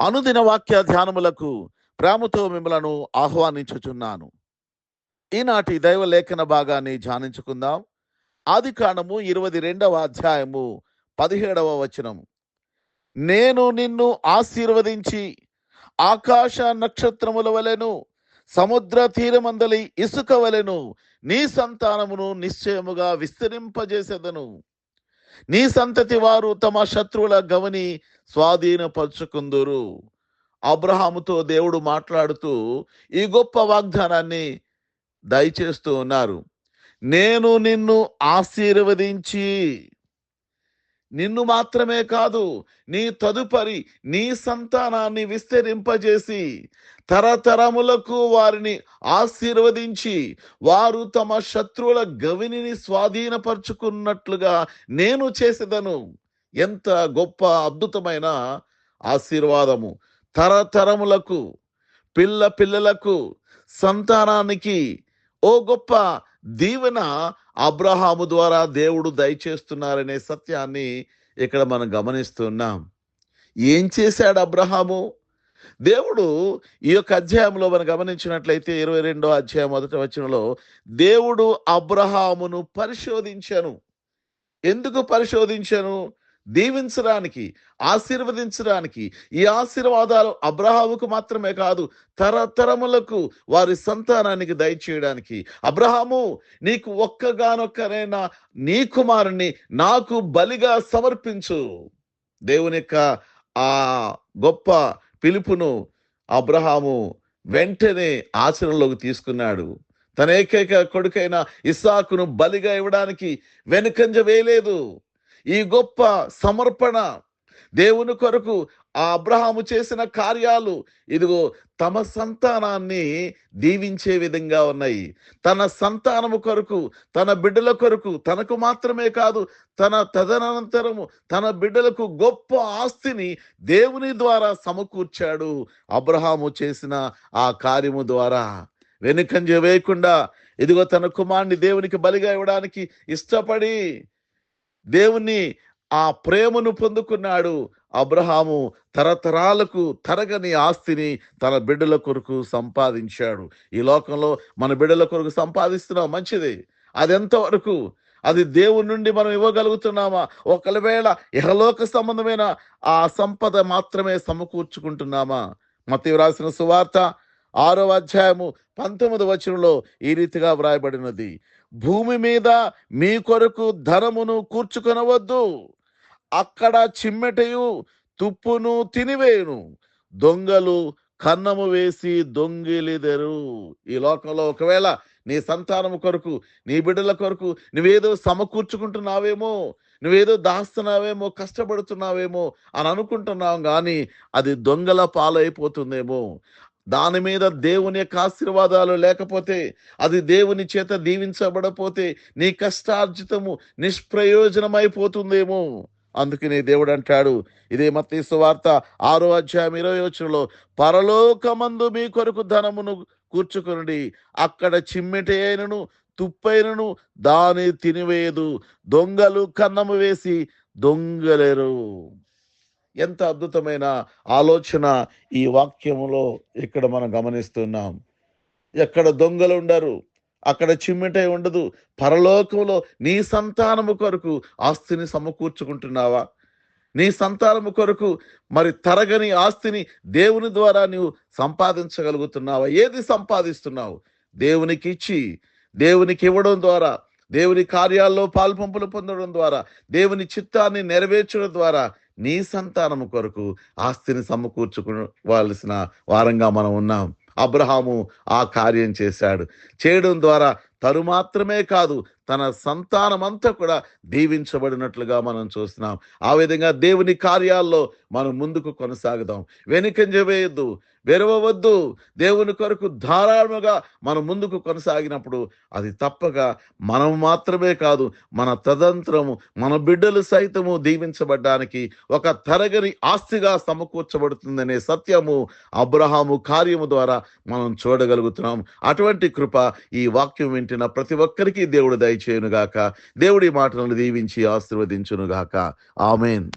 అనుదిన వాక్య ధ్యానములకు ప్రేమతో మిమ్మలను ఆహ్వానించుచున్నాను. ఈనాటి దైవ లేఖన భాగాన్ని ధ్యానించుకుందాం. ఆది కాండము ఇరవై రెండవ అధ్యాయము పదిహేడవ వచనం నేను నిన్ను ఆశీర్వదించి ఆకాశ నక్షత్రముల వలెను సముద్ర తీరమందలి ఇసుక వలెను నీ సంతానమును నిశ్చయముగా విస్తరింపజేసేదను. నీ సంతతి వారు తమ శత్రువుల గవని స్వాధీనపరుచుకుందురు. అబ్రహాముతో దేవుడు మాట్లాడుతూ ఈ గొప్ప వాగ్దానాన్ని దయచేస్తూ ఉన్నారు. నేను నిన్ను ఆశీర్వదించి నిన్ను మాత్రమే కాదు నీ తదుపరి నీ సంతానాన్ని విస్తరింపజేసి తరతరములకు వారిని ఆశీర్వదించి వారు తమ శత్రువుల గవినిని స్వాధీనపరుచుకున్నట్లుగా నేను చేసేదను. ఎంత గొప్ప అద్భుతమైన ఆశీర్వాదము. తరతరములకు పిల్ల పిల్లలకు సంతానానికి ఓ గొప్ప దీవెన అబ్రహాము ద్వారా దేవుడు దయచేస్తున్నారనే సత్యాన్ని ఇక్కడ మనం గమనిస్తున్నాం ఏం చేశాడు అబ్రహాము? దేవుడు ఈ యొక్క అధ్యాయంలో మనం గమనించినట్లయితే ఇరవై రెండో అధ్యాయం మొదటి వచనంలో దేవుడు అబ్రహామును పరిశోధించను. ఎందుకు పరిశోధించను? దీవించడానికి ఆశీర్వదించడానికి ఈ ఆశీర్వాదాలు అబ్రహాముకు మాత్రమే కాదు తరతరములకు వారి సంతానానికి దయచేయడానికి. అబ్రహాము నీకు ఒక్కగానొక్కనైనా నీ కుమారుణ్ణి నాకు బలిగా సమర్పించు. దేవుని యొక్క ఆ గొప్ప పిలుపును అబ్రహాము వెంటనే ఆచరణలోకి తీసుకున్నాడు. తన ఏకైక కొడుకైన ఇస్సాకును బలిగా ఇవ్వడానికి వెనుకంజ వేయలేదు. ఈ గొప్ప సమర్పణ దేవుని కొరకు ఆ అబ్రహాము చేసిన కార్యాలు ఇదిగో తమ సంతానాన్ని దీవించే విధంగా ఉన్నాయి. తన సంతానము కొరకు తన బిడ్డల కొరకు తనకు మాత్రమే కాదు తన తదనంతరము తన బిడ్డలకు గొప్ప ఆస్తిని దేవుని ద్వారా సమకూర్చాడు అబ్రహాము చేసిన ఆ కార్యము ద్వారా. వెనుకంజ వేయకుండా ఇదిగో తన కుమారుని దేవునికి బలిగా ఇవ్వడానికి ఇష్టపడి దేవుని ఆ ప్రేమను పొందుకున్నాడు అబ్రహాము. తరతరాలకు తరగని ఆస్తిని తన బిడ్డల కొరకు సంపాదించాడు. ఈ లోకంలో మన బిడ్డల కొరకు సంపాదిస్తున్నాం మంచిది. అది ఎంతవరకు? అది దేవుని నుండి మనం ఇవ్వగలుగుతున్నామా? ఒకవేళ ఇహలోక సంబంధమైన ఆ సంపద మాత్రమే సమకూర్చుకుంటున్నామా? మతి వ్రాసిన సువార్త ఆరో అధ్యాయము పంతొమ్మిది వచనంలో ఈ రీతిగా వ్రాయబడినది. భూమి మీద మీ కొరకు ధనమును కూర్చుకొనవద్దు. అక్కడ చిమ్మెటయు తుప్పును తినివేయును. దొంగలు కన్నము వేసి దొంగిలిదరు. ఈ లోకంలో ఒకవేళ నీ సంతానము కొరకు నీ బిడ్డల కొరకు నువ్వేదో సమకూర్చుకుంటున్నావేమో నువ్వేదో దాస్తున్నావేమో కష్టపడుతున్నావేమో అని అనుకుంటున్నావు కానీ అది దొంగల పాలైపోతుందేమో. దాని మీద దేవుని యొక్క ఆశీర్వాదాలు లేకపోతే అది దేవుని చేత దీవించబడపోతే నీ కష్టార్జితము నిష్ప్రయోజనమైపోతుందేమో. అందుకనే దేవుడు అంటాడు ఇదే మత్తీసు వార్త ఆరో అధ్యాయం ఇరవై వచ్చినలో పరలోకమందు మీ కొరకు ధనమును కూర్చుకుని అక్కడ చిమ్మెట అయినను తుప్పైనను దాని తినివేయదు దొంగలు కన్నము వేసి దొంగలేరు. ఎంత అద్భుతమైన ఆలోచన ఈ వాక్యములో ఇక్కడ మనం గమనిస్తున్నాం. ఎక్కడ దొంగలు ఉండరు అక్కడ చిమ్మిటై ఉండదు. పరలోకంలో నీ సంతానము కొరకు ఆస్తిని సమకూర్చుకుంటున్నావా? నీ సంతానము కొరకు మరి తరగని ఆస్తిని దేవుని ద్వారా నీవు సంపాదించగలుగుతున్నావా? ఏది సంపాదిస్తున్నావు? దేవునికి ఇచ్చి దేవునికి ఇవ్వడం ద్వారా దేవుని కార్యాల్లో పాల్పంపులు పొందడం ద్వారా దేవుని చిత్తాన్ని నెరవేర్చడం ద్వారా నీ సంతానము కొరకు ఆస్తిని సమకూర్చుకోవాల్సిన వారంగా మనం ఉన్నాం. అబ్రహాము ఆ కార్యం చేశాడు. చేయడం ద్వారా తను మాత్రమే కాదు తన సంతానమంతా కూడా దీవించబడినట్లుగా మనం చూస్తున్నాం. ఆ విధంగా దేవుని కార్యాల్లో మనం ముందుకు కొనసాగుదాం. వెనుకంజ వేయద్దు. వెరవవద్దు. దేవుని కొరకు ధారాళముగా మనం ముందుకు కొనసాగినప్పుడు అది తప్పక మనం మాత్రమే కాదు మన తదంత్రము మన బిడ్డలు సైతము దీవించబడ్డానికి ఒక తరగని ఆస్తిగా సమకూర్చబడుతుందనే సత్యము అబ్రహాము కార్యము ద్వారా మనం చూడగలుగుతున్నాం. అటువంటి కృప ఈ వాక్యం వింటున్న ప్రతి ఒక్కరికి దేవుడు దయచేయునుగాక. దేవుడి మాటలను దీవించి ఆశీర్వదించునుగాక. ఆమెన్.